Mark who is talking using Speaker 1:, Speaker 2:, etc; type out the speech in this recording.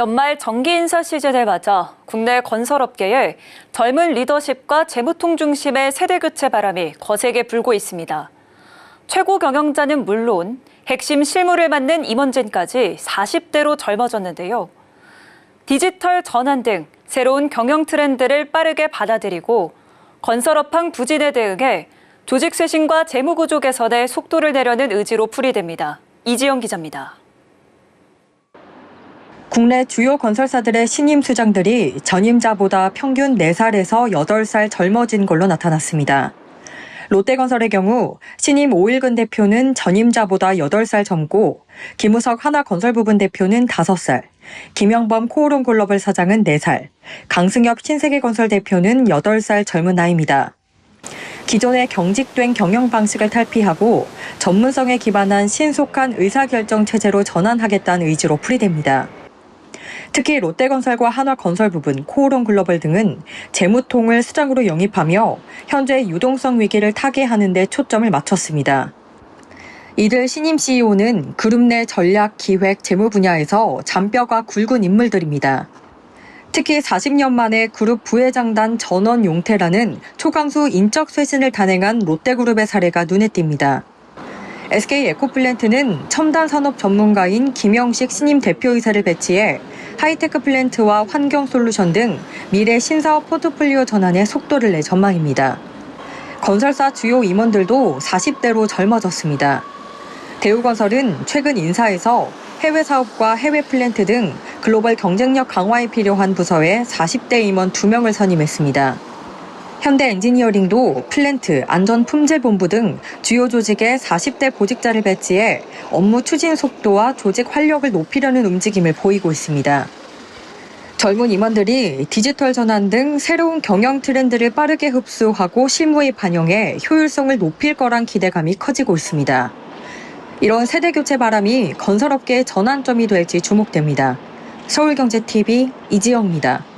Speaker 1: 연말 정기 인사 시즌을 맞아 국내 건설업계에 젊은 리더십과 재무통 중심의 세대 교체 바람이 거세게 불고 있습니다. 최고 경영자는 물론 핵심 실무를 맡는 임원진까지 40대로 젊어졌는데요. 디지털 전환 등 새로운 경영 트렌드를 빠르게 받아들이고 건설업황 부진에 대응해 조직 쇄신과 재무 구조 개선에 속도를 내려는 의지로 풀이됩니다. 이지영 기자입니다.
Speaker 2: 국내 주요 건설사들의 신임 수장들이 전임자보다 평균 4살에서 8살 젊어진 걸로 나타났습니다. 롯데건설의 경우 신임 오일근 대표는 전임자보다 8살 젊고 김우석 하나건설부분 대표는 5살, 김영범 코오롱 글로벌 사장은 4살, 강승엽 신세계건설 대표는 8살 젊은 나이입니다. 기존의 경직된 경영 방식을 탈피하고 전문성에 기반한 신속한 의사결정 체제로 전환하겠다는 의지로 풀이됩니다. 특히 롯데건설과 한화건설 부분, 코오롱 글로벌 등은 재무통을 수장으로 영입하며 현재 유동성 위기를 타개하는 데 초점을 맞췄습니다. 이들 신임 CEO는 그룹 내 전략, 기획, 재무 분야에서 잔뼈가 굵은 인물들입니다. 특히 40년 만에 그룹 부회장단 전원 용태라는 초강수 인적 쇄신을 단행한 롯데그룹의 사례가 눈에 띕니다. SK 에코플랜트는 첨단 산업 전문가인 김영식 신임 대표이사를 배치해 하이테크 플랜트와 환경 솔루션 등 미래 신사업 포트폴리오 전환에 속도를 낼 전망입니다. 건설사 주요 임원들도 40대로 젊어졌습니다. 대우건설은 최근 인사에서 해외 사업과 해외 플랜트 등 글로벌 경쟁력 강화에 필요한 부서에 40대 임원 2명을 선임했습니다. 현대 엔지니어링도 플랜트, 안전품질본부 등 주요 조직에 40대 보직자를 배치해 업무 추진 속도와 조직 활력을 높이려는 움직임을 보이고 있습니다. 젊은 임원들이 디지털 전환 등 새로운 경영 트렌드를 빠르게 흡수하고 실무에 반영해 효율성을 높일 거란 기대감이 커지고 있습니다. 이런 세대 교체 바람이 건설업계의 전환점이 될지 주목됩니다. 서울경제TV 이지영입니다.